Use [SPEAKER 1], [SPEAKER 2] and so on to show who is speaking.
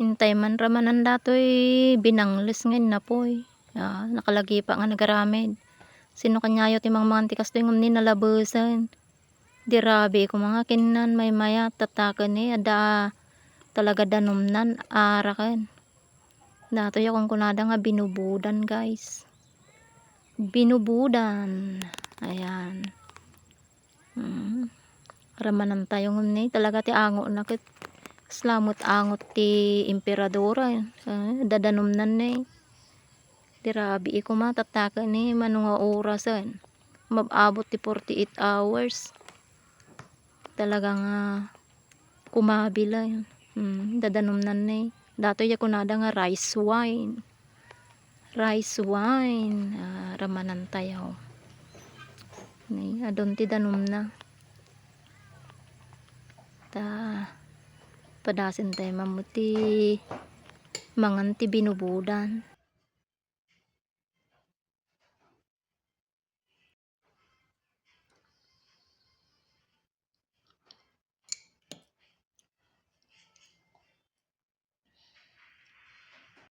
[SPEAKER 1] Hintay man ramanan datoy binangles ngayon na po eh. Ah, nakalagi pa nga nagaramid. Sino kanyayo timang mga tikas to yung ni nalabusan. Dirabi ko mga kinan may maya tatakan eh ada talaga danumnan arakan. Dato yung kunada nga binubudan guys. Binubudan. Ayan. Hmm. Ramanan tayo ni talaga ti ango na kit. Slamot angot ti emperadora. Uh, dadanumnan na eh. Dirabi ko matatakan eh manunga orasan. Mababot ti 48 hours. Talagang uh, kumabila yun. Hmm, dadanumnan na eh. Dato ya kunada nga rice wine. Rice wine. Ah, ramanan tayo. Ni adon ti danom na. Ta padasin tayo mamuti mangan ti binubudan.